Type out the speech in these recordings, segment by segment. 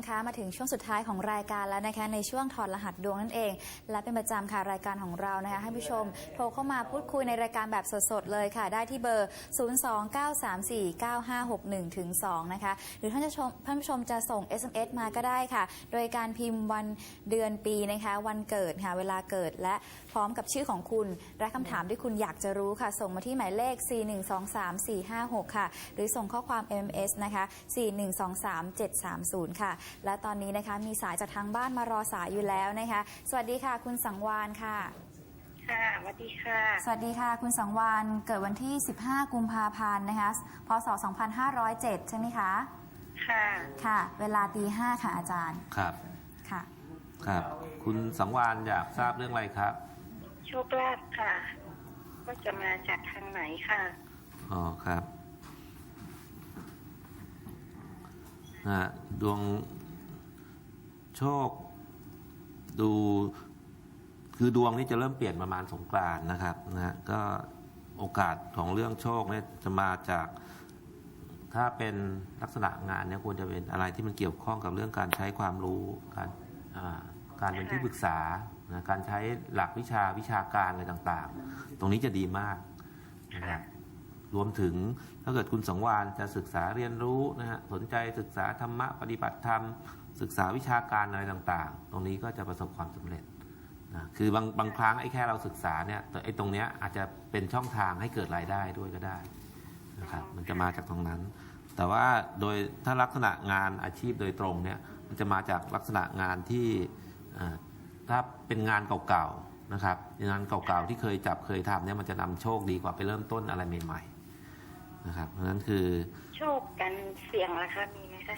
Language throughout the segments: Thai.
มคะมาถึงช่วงสุดท้ายของรายการแล้วนะคะในช่วงถอดรหัสดวงนั่นเอง และเป็นประจำค่ะรายการของเรานะคะให้ผู้ชมโทรเข้ามาพูดคุยในรายการแบบสดๆเลยค่ะ ได้ที่เบอร์ 029349561ถึง2นะคะหรือท่านจะชมท่านผู้ชมจะส่ง SMS มาก็ได้ค่ะ โดยการพิมพ์วันเดือนปีนะคะวันเกิดค่ะเวลาเกิดและพร้อมกับชื่อของคุณและคำถามที่คุณอยากจะรู้ค่ะ ส่งมาที่หมายเลข 4123456 ค่ะ หรือส่งข้อความ MMS นะคะ 4123730 ค่ะและตอนนี้นะคะมีสายจากทางบ้านมารอสายอยู่แล้วนะคะ สวัสดีค่ะ คุณสังวานค่ะ ค่ะสวัสดีค่ะ สวัสดีค่ะ คุณสังวานเกิดวันที่ 15 กุมภาพันธ์นะคะ พศ 2507 ใช่ไหมคะ ค่ะ ค่ะ เวลาตี5ค่ะอาจารย์ ครับ ค่ะ ครับ คุณสังวานอยากทราบเรื่องอะไรครับ โชคลาภค่ะ ก็จะมาจากทางไหนค่ะ อ๋อ ครับนะฮะดวง โชค ดูคือดวงนี้จะเริ่มเปลี่ยนประมาณสงกรานต์นะครับนะฮะก็โอกาสของเรื่องโชคเนี่ยจะมาจากถ้าเป็นลักษณะงานเนี่ยควรจะเป็นอะไรที่มันเกี่ยวข้องกับเรื่องการใช้ความรู้การการเป็นที่ปรึกษานะการใช้หลักวิชาวิชาการอะไรต่างๆ ตรงนี้จะดีมากนะครับรวมถึงถ้าเกิดคุณสังวานจะศึกษาเรียนรู้นะฮะสนใจศึกษาธรรมะปฏิบัติธรรมศึกษาวิชาการอะไรต่างๆ ตรงนี้ก็จะประสบความสำเร็จนะคือบางบางครั้งไอ้แค่เราศึกษาเนี่ยแต่ไอ้ตรงเนี้ยอาจจะเป็นช่องทางให้เกิดรายได้ด้วยก็ได้นะครับมันจะมาจากตรงนั้น แต่ว่าโดยถ้าลักษณะงานอาชีพโดยตรงเนี่ยมันจะมาจากลักษณะงานที่ถ้าเป็นงานเก่าๆนะครับงานเก่าๆที่เคยจับเคยทำเนี่ยมันจะนำโชคดีกว่าไปเริ่มต้นอะไรใหม่ ๆ นะครับเพราะนั้นคือโชคกันเสี่ยงล่ะคะมีไหมคะ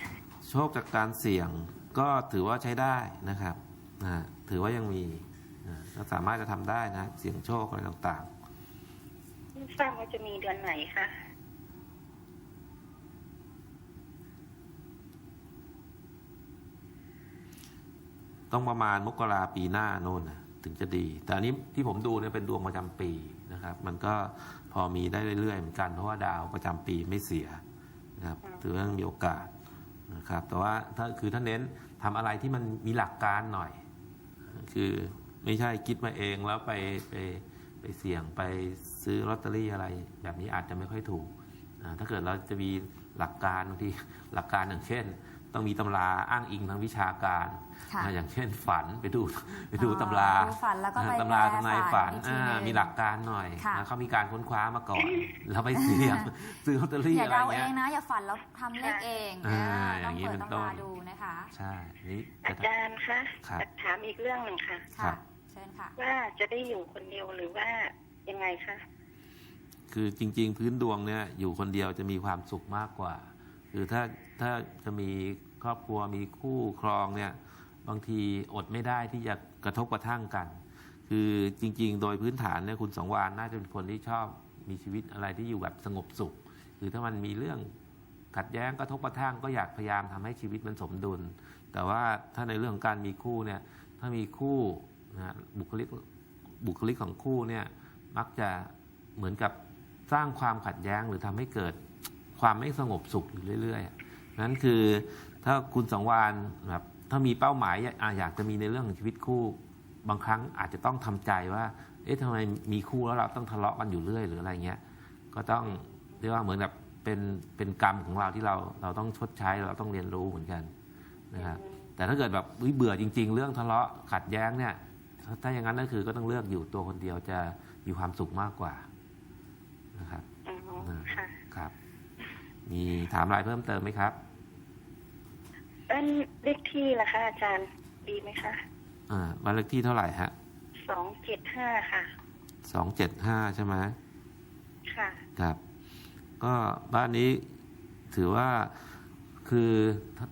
โชคจากการเสี่ยงก็ถือว่าใช้ได้นะครับนะถือว่ายังมีนะก็สามารถจะทำได้นะ เสี่ยงโชคอะไรต่างๆไม่ทราบว่าจะมีเดือนไหนคะต้องประมาณมกราปีหน้าโน่นนะถึงจะดี แต่อันนี้ที่ผมดูเนี่ยเป็นดวงประจำปีนะครับ มันก็พอมีได้เรื่อยๆเหมือนกันเพราะว่าดาวประจำปีไม่เสียนะครับถือว่ายังมีโอกาส นะครับแต่ว่าถ้าคือท่านเน้นทำอะไรที่มันมีหลักการหน่อย คือไม่ใช่คิดมาเองแล้วไปไปไปเสี่ยงไปซื้อลอตเตอรี่อะไร แบบนี้อาจจะไม่ค่อยถูก ถ้าเกิดเราจะมีหลักการบางทีหลักการอย่างเช่น ต้องมีตำราอ้างอิงทางวิชาการค่ะอ่าอย่างเช่นฝันไปดูไปดูอ๋อตำราดูฝันแล้วก็ไปอ่าตำราแปลทำนายฝัฝันนอีกทีอ่าหนึ่งมีหลักการหน่อยค่ะ นะเขามีการค้นคว้ามาก่อนแล้วไปเสี่ยงซื้อลอตเตอรี่อย่าอะไรเดาเอเงี้ย งนะ อย่าฝันแล้วทำเลขเองอ่านะอย่างนี้ต้องเปิดเป็นต้ตำรานดูนะคะ ใช่นี่อาจะ จารย์คะครับจะถามอีกเรื่องหนึ่งค่ะ ครัค่ะ บ เชิญค่ะ ว่าจะได้อยู่คนเดียวหรือว่ายังไงคะ คือจริง ๆ พื้นดวงเนี่ยอยู่คนเดียวจะมีความสุขมากกว่า คือถ้าถ้าจะมีครอบครัวมีคู่ครองเนี่ยบางทีอดไม่ได้ที่จะกระทบกระทั่งกัน คือจริง ๆ โดยพื้นฐานเนี่ยคุณสองวานน่าจะเป็นคนที่ชอบมีชีวิตอะไรที่อยู่แบบสงบสุข คือถ้ามันมีเรื่องขัดแย้งกระทบกระทั่งก็อยากพยายามทำให้ชีวิตมันสมดุล แต่ว่าถ้าในเรื่องของการมีคู่เนี่ยถ้ามีคู่นะบุคลิกบุคลิกของคู่เนี่ยมักจะเหมือนกับสร้างความขัดแย้งหรือทำให้เกิด ความไม่สงบสุขอยู่เรื่อยๆนั้นคือถ้าคุณสังวานแบบถ้ามีเป้าหมายอยากจะมีในเรื่องของชีวิตคู่ บางครั้งอาจจะต้องทำใจว่า เอ๊ะทำไมมีคู่แล้วเราต้องทะเลาะกันอยู่เรื่อยหรืออะไรเงี้ย ก็ต้องเรียกว่าเหมือนกับเป็นเป็นกรรมของเราที่เราเราต้องชดใช้เราต้องเรียนรู้เหมือนกันนะครับแต่ถ้าเกิดแบบเบื่อจริง ๆ เรื่องทะเลาะขัดแย้งเนี่ยถ้าอย่างนั้นก็คือก็ต้องเลือกอยู่ตัวคนเดียวจะมีความสุขมากกว่านะครับ มีถามอะไรเพิ่มเติมไหมครับ เอ้นเลขที่ล่ะคะอาจารย์ดีไหมคะ อ่าบ้านเลขที่เท่าไหร่ฮะสองเจ็ดห้าค่ะ สองเจ็ดห้าใช่ไหมค่ะ ครับ ก็บ้านนี้ถือว่าคือ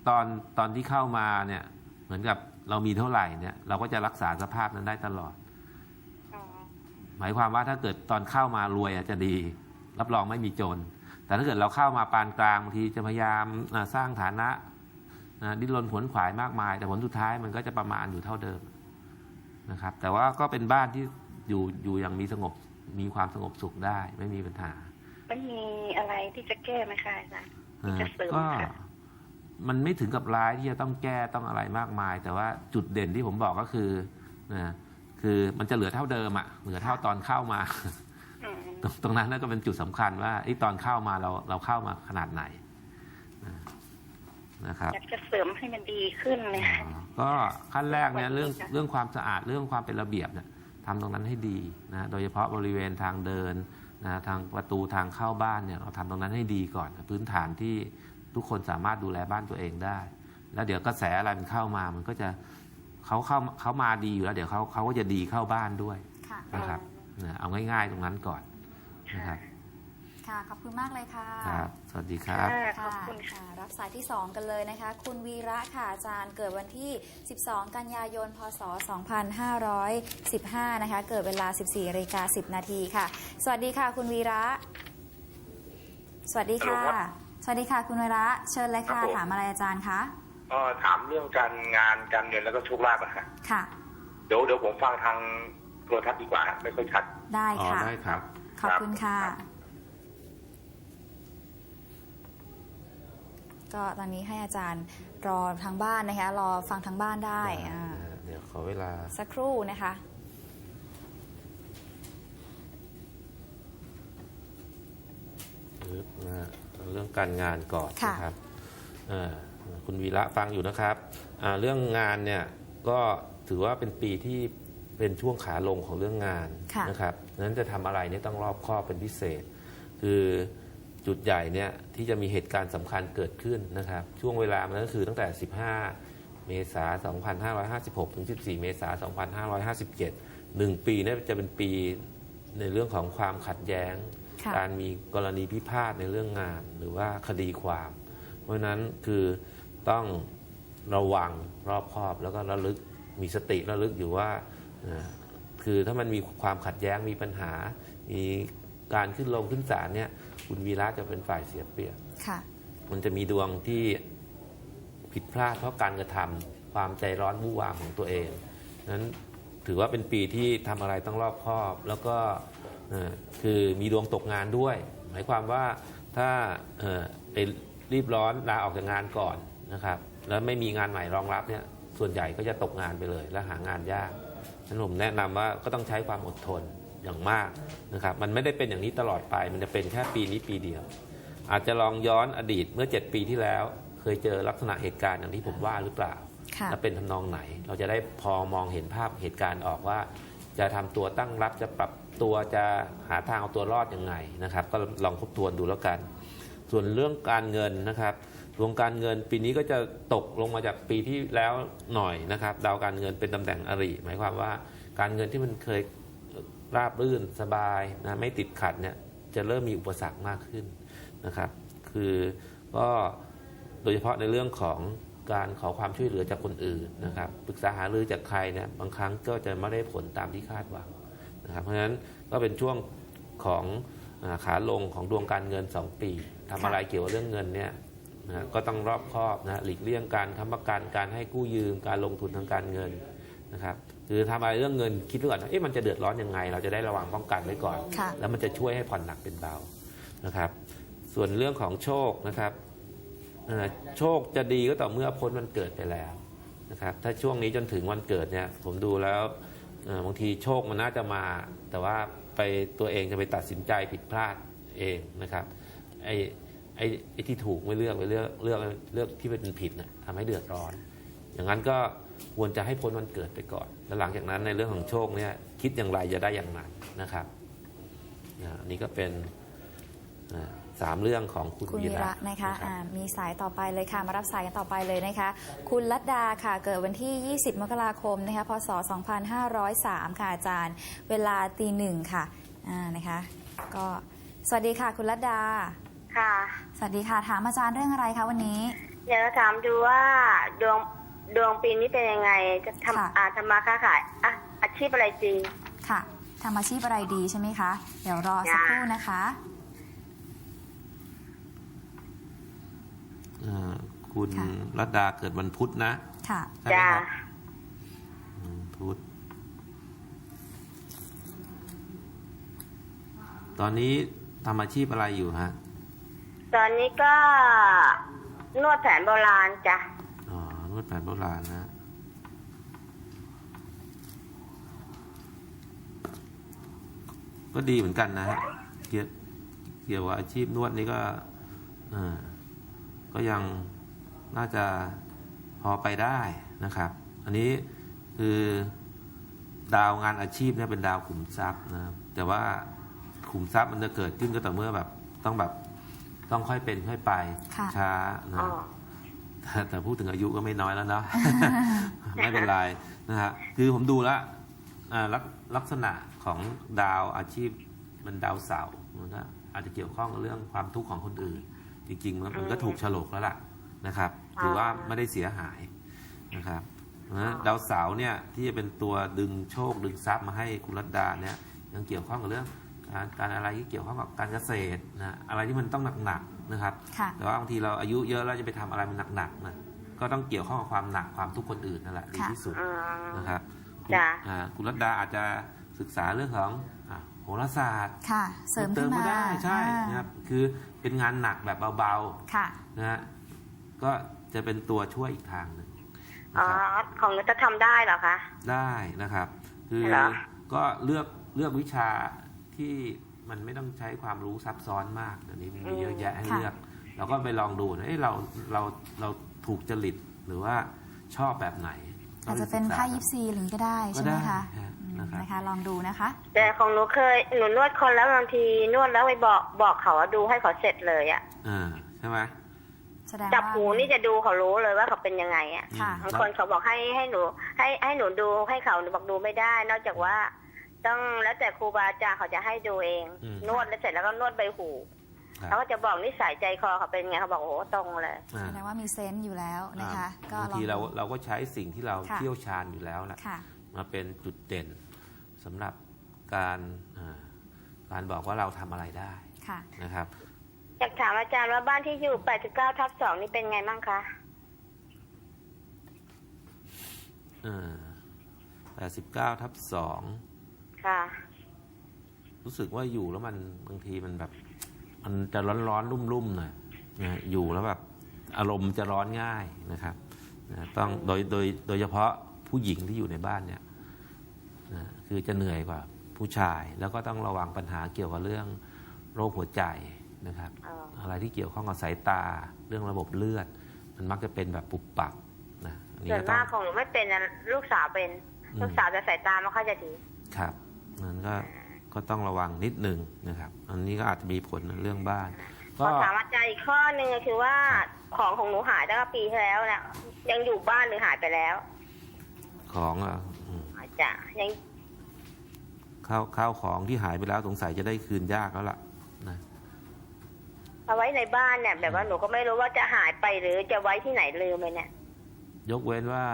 ตอนตอนที่เข้ามาเนี่ยเหมือนกับเรามีเท่าไหร่เนี่ย เราก็จะรักษาสภาพนั้นได้ตลอด อ๋อ หมายความว่าถ้าเกิดตอนเข้ามารวยอาจจะดี รับรองไม่มีจน แต่ถ้าเกิดเราเข้ามาปานกลางบางทีจะพยายามสร้างฐานะดิ้นรนผลขวายมากมาย แต่ผลสุดท้ายมันก็จะประมาณอยู่เท่าเดิมนะครับ แต่ว่าก็เป็นบ้านที่อยู่อยู่อย่างมีสงบมีความสงบสุขได้ไม่มีปัญหา มันมีอะไรที่จะแก้ไหมคะอาจารย์อ่จะเสริมค่ะมันไม่ถึงกับร้ายที่จะต้องแก้ต้องอะไรมากมาย แต่ว่าจุดเด่นที่ผมบอกก็คือนะคือมันจะเหลือเท่าเดิมอะเหลือเท่าตอนเข้ามา ตรงตรงนั้นน่าก็เป็นจุดสำคัญว่าไอ้ตอนเข้ามาเราเราเข้ามาขนาดไหนนะนะครับอยากจะเสริมให้มันดีขึ้นเลยอ๋อก็ขั้นแรกเนี่ยเรื่องเรื่องความสะอาดเรื่องความเป็นระเบียบเนี่ยทำตรงนั้นให้ดีนะโดยเฉพาะบริเวณทางเดินนะทางประตูทางเข้าบ้านเนี่ยเราทำตรงนั้นให้ดีก่อน พื้นฐานที่ทุกคนสามารถดูแลบ้านตัวเองได้ แล้วเดี๋ยวกระแสอะไรมันเข้ามามันก็จะเขาเข้าเขามาดีอยู่แล้ว เดี๋ยวเขาเขาก็จะดีเข้าบ้านด้วยค่ะนะครับนะ เอาง่าย ๆ ตรงนั้นก่อนนะครับค่ะขอบคุณมากเลยค่ะครับสวัสดีครับค่ะขอบคุณค่ะค่ะ รับสายที่ 2 กันเลยนะคะ คุณวีระค่ะอาจารย์เกิดวันที่ 12 กันยายน พศ 2515 นะคะ เกิดเวลา 14นาฬิกา10 นาทีค่ะ สวัสดีค่ะ คุณวีระ สวัสดีค่ะฮัลโหลครับสวัสดีค่ะ คุณวีระ เชิญเลยค่ะครับผมถามอะไรอาจารย์คะเออถามเรื่องการงานการเงินแล้วก็โชคลาภอะฮะค่ะ เดี๋ยวเดี๋ยวผมฟังทาง โทรทัศน์ดีกว่าฮะไม่ค่อยชัด ได้อ๋อค่ะ ได้ครับ ขอบคุณค่ะ ครับ ก็ตอนนี้ให้อาจารย์รอทางบ้านนะคะ รอฟังทางบ้านได้อ่าเดี๋ยวขอเวลา สักครู่นะคะปึ๊บนะฮะเรื่องการงานก่อนค่ะนะครับเอ่อคุณวีระฟังอยู่นะครับอ่าเรื่องงานเนี่ยก็ถือว่าเป็นปีที่ เป็นช่วงขาลงของเรื่องงานค่ะนะครับนั้นจะทำอะไรเนี่ยต้องรอบคอบเป็นพิเศษ คือจุดใหญ่เนี่ยที่จะมีเหตุการณ์สำคัญเกิดขึ้นนะครับ ช่วงเวลามันก็คือตั้งแต่ 15 เมษายน 2556 ถึง 14 เมษายน 2557หนึ่งปีเนี่ยจะเป็นปีในเรื่องของความขัดแย้ง ค่ะ การมีกรณีพิพาทในเรื่องงาน หรือว่าคดีความ เพราะฉะนั้นคือต้องระวังรอบคอบแล้วก็ระลึกมีสติระลึกอยู่ว่าเอ่อ คือถ้ามันมีความขัดแย้งมีปัญหา มีการขึ้นลงขึ้นศาลเนี่ย คุณวีระจะเป็นฝ่ายเสียเปรียบค่ะมันจะมีดวงที่ผิดพลาดเพราะการกระทำความใจร้อนวู่วามของตัวเองนั้นถือว่าเป็นปีที่ทำอะไรต้องรอบคอบ แล้วก็เอ่อคือมีดวงตกงานด้วย หมายความว่าถ้าเอ่อไปรีบร้อนลาออกจากงานก่อนนะครับ แล้วไม่มีงานใหม่รองรับเนี่ยส่วนใหญ่ก็จะตกงานไปเลย และหางานยาก ฉะนั้นผมแนะนำว่าก็ต้องใช้ความอดทนอย่างมากนะครับ มันไม่ได้เป็นอย่างนี้ตลอดไป มันจะเป็นแค่ปีนี้ปีเดียว อาจจะลองย้อนอดีตเมื่อ 7 ปีที่แล้ว เคยเจอลักษณะเหตุการณ์อย่างที่ผมว่าหรือเปล่าค่ะและเป็นทำนองไหน เราจะได้พอมองเห็นภาพเหตุการณ์ออกว่า จะทำตัวตั้งรับจะปรับตัวจะหาทางเอาตัวรอดยังไงนะครับ ก็ลองทบทวนดูแล้วกัน ส่วนเรื่องการเงินนะครับดวงการเงินปีนี้ก็จะตกลงมาจากปีที่แล้วหน่อยนะครับ ดาวการเงินเป็นตำแหน่งอริ หมายความว่าการเงินที่มันเคยราบรื่นสบายนะไม่ติดขัดเนี่ยจะเริ่มมีอุปสรรคมากขึ้นนะครับ คือก็โดยเฉพาะในเรื่องของการขอความช่วยเหลือจากคนอื่นนะครับปรึกษาหารือจากใครเนี่ยบางครั้งก็จะไม่ได้ผลตามที่คาดหวังนะครับ เพราะฉะนั้นก็เป็นช่วงของขาลงของดวงการเงิน 2 ปี ทำอะไรเกี่ยวกับเรื่องเงินเนี่ยนะก็ต้องรอบคอบนะหลีกเลี่ยงการค้ำประกันการให้กู้ยืมการลงทุนทางการเงินนะครับคือทำอะไรเรื่องเงินคิดไว้ก่อนว่าเอ๊ะมันจะเดือดร้อนยังไง เราจะได้ระวังป้องกันไว้ก่อนค่ะแล้วมันจะช่วยให้ผ่อนหนักเป็นเบานะครับ ส่วนเรื่องของโชคนะครับเอ่อโชคจะดีก็ต่อเมื่อพ้นวันเกิดไปแล้วนะครับถ้าช่วงนี้จนถึงวันเกิดเนี่ยผมดูแล้วเอ่อบางทีโชคมันน่าจะมา แต่ว่าไปตัวเองจะไปตัดสินใจผิดพลาดเองนะครับ ไอ้ไอ้ไอ้ที่ถูกไม่เลือกไปเลือกเลือกเลือกที่เป็นผิดนะทำให้เดือดร้อน อย่างนั้นก็ควรจะให้พ้นวันเกิดไปก่อน แล้วหลังจากนั้นในเรื่องของโชคเนี่ยคิดอย่างไรจะได้อย่างนั้นนะครับนะอันนี้ก็เป็นอ่าสามเรื่องของคุณคุณวีวีระระนะคะรับอ่ามีสายต่อไปเลยค่ะ มารับสายกันต่อไปเลยนะคะ คุณลัดดาค่ะ เกิดวันที่ 20 มกราคมนะคะ พศ 2503 ค่ะอาจารย์ เวลาตีหนึ่งค่ะอ่านะคะ ก็สวัสดีค่ะ คุณลัดดา ค่ะ สวัสดีค่ะ ถามอาจารย์เรื่องอะไรคะวันนี้ อยากจะถามดูว่าดวงดวงปีนี้เป็นยังไง จะค่ะทำอาทำมาค้าขายอะอาชีพอะไรดีค่ะทำอาชีพอะไรดีใช่ไหมคะ เดี๋ยวรอสักครู่นะคะอ่าคุณค่ะรัตดาเกิดวันพุธนะ ค่ะใช่ไหมจ้าครับอืมพุธตอนนี้ทำอาชีพอะไรอยู่ฮะ ตอนนี้ก็นวดแผนโบราณจ้ะอ๋อนวดแผนโบราณนะก็ดีเหมือนกันนะฮะเกี่ยวเกี่ยวกับอาชีพนวดนี่ก็อ่อก็ยังน่าจะพอไปได้นะครับ อันนี้คือดาวงานอาชีพเนี่ยเป็นดาวขุมทรัพย์นะแต่ว่าขุมทรัพย์มันจะเกิดขึ้นก็ต่อเมื่อแบบต้องแบบ ต้องค่อยเป็นค่อยไปค่ะ ช้าอ๋นะอแต่แต่พูดถึงอายุก็ไม่น้อยแล้วเนาะ ไม่เป็นไรนะฮะคือผมดูแล้วอ่าลักลักษณะของดาวอาชีพมันดาวเสาร์มันก็อาจจะเกี่ยวข้องกับเรื่องความทุกข์ของคนอื่น จริงๆมันมันก็ถูกฉลกแล้วล่ะนะครับถือว่าไม่ได้เสียหายนะครับนะดาวเสาร์เนี่ยที่จะเป็นตัวดึงโชคดึงทรัพย์มาให้คุณรัตดาเนี่ยยังเกี่ยวข้องกับเรื่อง การการอะไรที่เกี่ยวข้องกับการเกษตรนะอะไรที่มันต้องหนักๆนะครับค่ะแต่ว่าบางทีเราอายุเยอะแล้วจะไปทำอะไรมันหนักๆนะก็ต้องเกี่ยวข้องกับความหนักความทุกข์คนอื่นนั่นแหละดีค่ะที่สุดอืมนะครับคุณจ้ะอ่าคุณรัตดาอาจจะศึกษาเรื่องของอ่าโหราศาสตร์ค่ะ เสริมเติขึ้นมมาก็ได้ใช่อ่านะครับคือเป็นงานหนักแบบเบาค่ะๆนะฮะก็จะเป็นตัวช่วยอีกทางหนึ่งนะอ๋อครับของหนูจะทำได้เหรอคะ ได้นะครับ คือเหรอก็เลือกเลือกวิชา ที่มันไม่ต้องใช้ความรู้ซับซ้อนมากเดี๋ยวนี้มันมีเยอะแยะให้ค่ะเลือก เราก็ไปลองดูนะเอ้เราเราเราถูกจริตหรือว่าชอบแบบไหนอาจจะเป็นก็ผ้าศึยิกปษซีหรือก็ได้ก็ใช่ไหมได้คะฮะอืมนะครับนะคะ ลองดูนะคะ แต่ของหนูเคยหนูนวดคนแล้วบางทีนวดแล้วไปบอกบอกเขาว่าดูให้เขาเสร็จเลยอะอ่าใช่ไหมแสดงจับว่าหูนี่จะดูเขารู้เลยว่าเขาเป็นยังไงอะค่ะบางคนเขาบอกให้ให้หนู ให้ให้หนูดูให้เขาหนูบอกดูไม่ได้ นอกจากว่า ต้องแล้วแต่ครูบาอาจารย์เขาจะให้ดูเอง อืม นวดแล้วเสร็จแล้วก็นวดใบหูครับเขาก็จะบอกนิสัยใจคอเขาเป็นไงเขาบอกโอ้โหตรงเลย อ่าแสดงว่ามีเซนต์อยู่แล้วนะคะ ก็บางลองทีเราดู เราก็ใช้สิ่งที่เราค่ะ เชี่ยวชาญอยู่แล้วแหละค่ะ มาเป็นจุดเด่นสำหรับการอ่าการบอกว่าเราทำอะไรได้ค่ะ นะครับ อยากถามอาจารย์ว่าบ้านที่อยู่ 89 ทับ 2 นี่เป็นไงบ้างคะแปดสิบเก้าทับสอง ค่ะ รู้สึกว่าอยู่แล้วมันบางทีมันแบบ มันจะร้อนร้อนรุ่มรุ่มๆหน่อยนะอยู่แล้วแบบอารมณ์จะร้อนง่ายนะครับนะต้องโดยโดยโดยเฉพาะผู้หญิงที่อยู่ในบ้านเนี่ยนะคือจะเหนื่อยกว่าผู้ชายแล้วก็ต้องระวังปัญหาเกี่ยวกับเรื่องโรคหัวใจนะครับอ๋ออะไรที่เกี่ยวข้องกับสายตาเรื่องระบบเลือด มันมักจะเป็นแบบปุบปับนะอันนี้ส่วนก็ต้อมางกของหนูไม่เป็นนะลูกสาวเป็นอืมลูกสาวจะสายตาไม่ค่อยจะดีครับ นั้นก็ก็ต้องระวังนิดนึงนะครับ อันนี้ก็อาจจะมีผลในเรื่องบ้านขก็ อถามอาจารย์อีกข้อหนึ่งก็คือว่าของของหนูหายตั้งแต่ปีที่แล้วนะยังอยู่บ้านหรือหายไปแล้วของอะอืมอาจารย์ยังข้าวข้าวของที่หายไปแล้วสงสัยจะได้คืนยากแล้วล่ะนะเอาไว้ในบ้านเนี่ยแบบว่าหนูก็ไม่รู้ว่าจะหายไปหรือจะไว้ที่ไหนลืมไปเนี่ย ยกเว้นว่า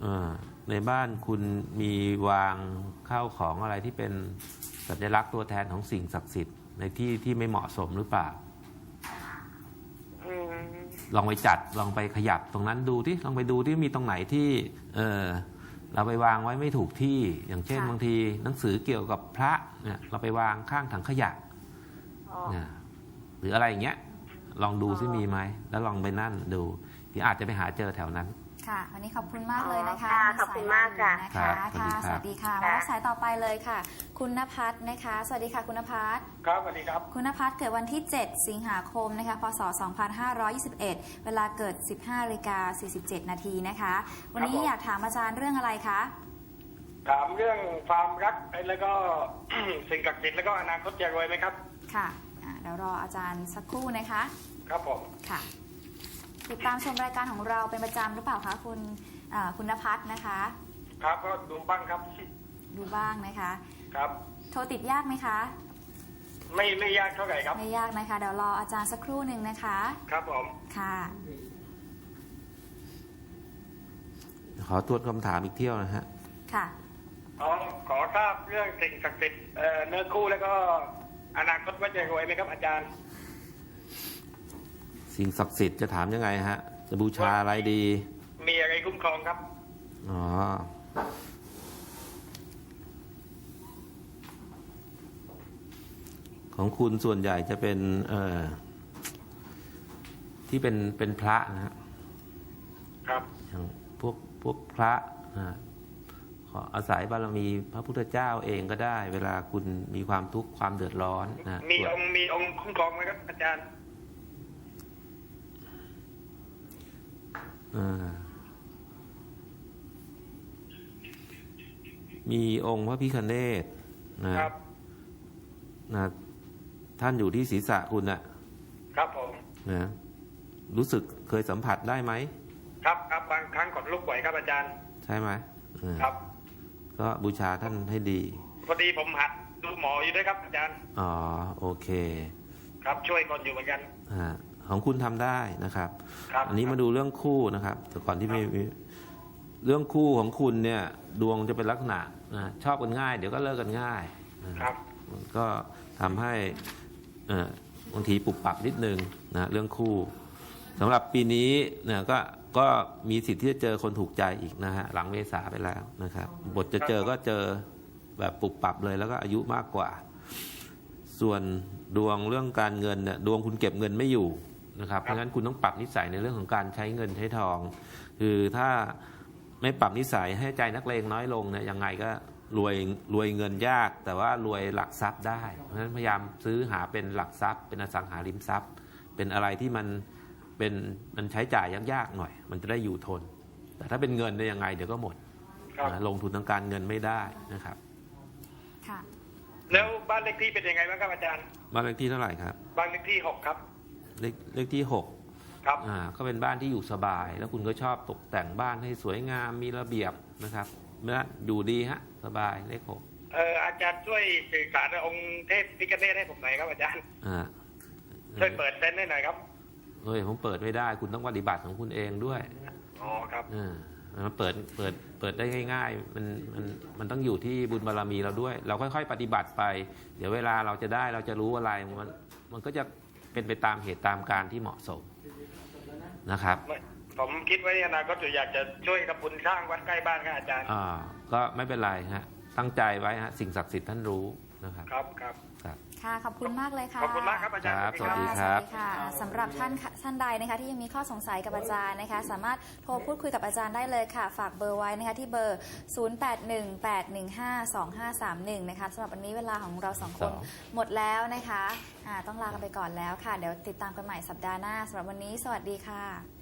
เอ่อในบ้านคุณมีวาง ข้าวของอะไรที่เป็นสัญลักษณ์ตัวแทนของสิ่งศักดิ์สิทธิ์ในที่ที่ไม่เหมาะสมหรือเปล่าอืมลองไปจัดลองไปขยับตรงนั้นดูที่ลองไปดูที่มีตรงไหนที่เออเราไปวางไว้ไม่ถูกที่ อย่างเช่นค่ะบางทีหนังสือเกี่ยวกับพระเนี่ยเราไปวางข้างถังขยะอ๋อเนี่ยหรืออะไรอย่างเงี้ย ลองดูซิมีไหมแล้วลองไปนั่นดูที่อาจจะไปหาเจอแถวนั้น ค่ะ วันนี้ขอบคุณมากเลยนะคะค่ะขอบคุณมากค่ะนะครัคะบสวัสดีค่ะครับสวัสดีค่ะมารับสายต่อไปเลยค่ะ คุณนภัสนะคะ สวัสดีค่ะคุณนภัสครับสวัสดีครับ คุณนภัสเกิดวันที่ 7 สิงหาคมนะคะ พศ 2521 เวลาเกิด 15นาฬิกา47 นาทีนะคะ วันนี้ครับผม อยากถามอาจารย์เรื่องอะไรคะ ถามเรื่องความรักแล้วก็ สิ่งศักดิ์สิทธิ์แล้วก็อนาคตจะรวยไหมครับ ค่ะอ่าเดี๋ยวรออาจารย์สักครู่นะคะ ครับผม ค่ะ ติดตามชมรายการของเราเป็นประจำหรือเปล่าคะคุณอ่าคุณนภัสนะคะ ครับก็ดูบ้างครับดูบ้างนะคะ ครับ โทรติดยากไหมคะ ไม่ไม่ยากเท่าไหร่ครับ ไม่ยากนะคะ เดี๋ยวรออาจารย์สักครู่หนึ่งนะคะ ครับผมค่ะ ขอตรวจคำถามอีกเที่ยวนะฮะ ค่ะ ขอขอทราบเรื่องสิ่งศักดิ์สิทธิ์เอ่อเนื้อคู่แล้วก็อนาคตว่าจะรวยไหมครับอาจารย์ สิ่งศักดิ์สิทธิ์จะถามยังไงฮะ จะบูชาอะไรดี มีอะไรคุ้มครองครับ อ๋อ ของคุณส่วนใหญ่จะเป็น เอ่อ ที่เป็นเป็นพระนะฮะครับ อย่างพวกพวกพระนะฮะขออาศัยบารมีพระพุทธเจ้าเองก็ได้ เวลาคุณมีความทุกข์ความเดือดร้อนนะมีสวดองค์มีองค์คุ้มครองไหมครับอาจารย์ อ่า มีองค์พระพิคเนศนะครับนะท่านอยู่ที่ศีรษะคุณนะครับผมนะรู้สึกเคยสัมผัสได้ไหม ครับครับบางครั้งขนลุกไหวครับอาจารย์ ใช่ไหมอ่าครับ ก็บูชาท่านให้ดี พอดีผมหัดดูหมออยู่ด้วยครับอาจารย์ อ๋อ โอเค ครับช่วยคนอยู่เหมือนกันอ่า ของคุณทำได้นะครับครับ อันนี้มาดูเรื่องคู่นะครับแต่ก่อนที่ไม่มีเรื่องคู่ของคุณเนี่ย ดวงจะเป็นลักษณะนะชอบกันง่าย เดี๋ยวก็เลิกกันง่ายนะครับมันก็ทำให้เอ่อบางทีปรับปรับนิดนึงนะเรื่องคู่สำหรับปีนี้เนี่ยก็ก็มีสิทธิ์ที่จะเจอคนถูกใจอีกนะฮะหลังเมษาไปแล้วนะครับ บทจะเจอก็เจอแบบปรับปรับเลยแล้วก็อายุมากกว่า ส่วนดวงเรื่องการเงินเนี่ยดวงคุณเก็บเงินไม่อยู่ นะครับ เพราะฉะนั้นคุณต้องปรับนิสัยในเรื่องของการใช้เงินใช้ทอง คือถ้าไม่ปรับนิสัยให้ใจนักเลงน้อยลงเนี่ยยังไงก็รวยรวยเงินยาก แต่ว่ารวยหลักทรัพย์ได้ เพราะฉะนั้นพยายามซื้อหาเป็นหลักทรัพย์ เป็นอสังหาริมทรัพย์ เป็นอะไรที่มันเป็นมันใช้จ่ายยากๆหน่อย มันจะได้อยู่ทน แต่ถ้าเป็นเงินเนี่ยยังไงเดี๋ยวก็หมดครับนะลงทุนทางการเงินไม่ได้นะครับค่ะแล้วบ้านเลขที่เป็นยังไงบ้างครับอาจารย์ บ้านเลขที่เท่าไหร่ครับ บ้านเลขที่หกครับ เลขเลขที่หกครับอ่าก็เป็นบ้านที่อยู่สบาย แล้วคุณก็ชอบตกแต่งบ้านให้สวยงามมีระเบียบนะครับเมื่ออยู่ดีฮะสบายเลขหกเอออาจารย์ช่วยสื่อสารองค์เทพพิคเนตให้ผมหน่อยครับอาจารย์อ่าช่วยเปิดเต้นให้หน่อยครับเฮ้ยผมเปิดไม่ได้ คุณต้องปฏิบัติของคุณเองด้วยอ๋อครับอ่ามันเปิดเปิดเปิดได้ง่าย ๆ มันมันมันต้องอยู่ที่บุญบารมีเราด้วย เราค่อย ๆ ปฏิบัติไป เดี๋ยวเวลาเราจะได้เราจะรู้อะไรมันมันก็จะ เป็นไปตามเหตุตามการที่เหมาะสมนะครับ ผมคิดไว้ในอนาคตอยู่อยากจะช่วยทำบุญสร้างวัดใกล้บ้านครับอาจารย์อ่าก็ไม่เป็นไรฮะตั้งใจไว้ฮะสิ่งศักดิ์สิทธิ์ท่านรู้นะครับ ครับครับ ครับค่ะ ขอบคุณมากเลยค่ะขอบคุณมากครับอาจารย์ครับสวัสดีค่ะสวัสดีค่ะสำหรับท่านท่านใดนะคะ ที่ยังมีข้อสงสัยกับอาจารย์นะคะ สามารถโทรพูดคุยกับอาจารย์ได้เลยค่ะ ฝากเบอร์ไว้นะคะที่เบอร์ 0818152531 นะคะสำหรับวันนี้เวลาของเราสองคนสองหมดแล้วนะคะอ่าต้องลากันไปก่อนแล้วค่ะ เดี๋ยวติดตามกันใหม่สัปดาห์หน้าสำหรับวันนี้ สวัสดีค่ะ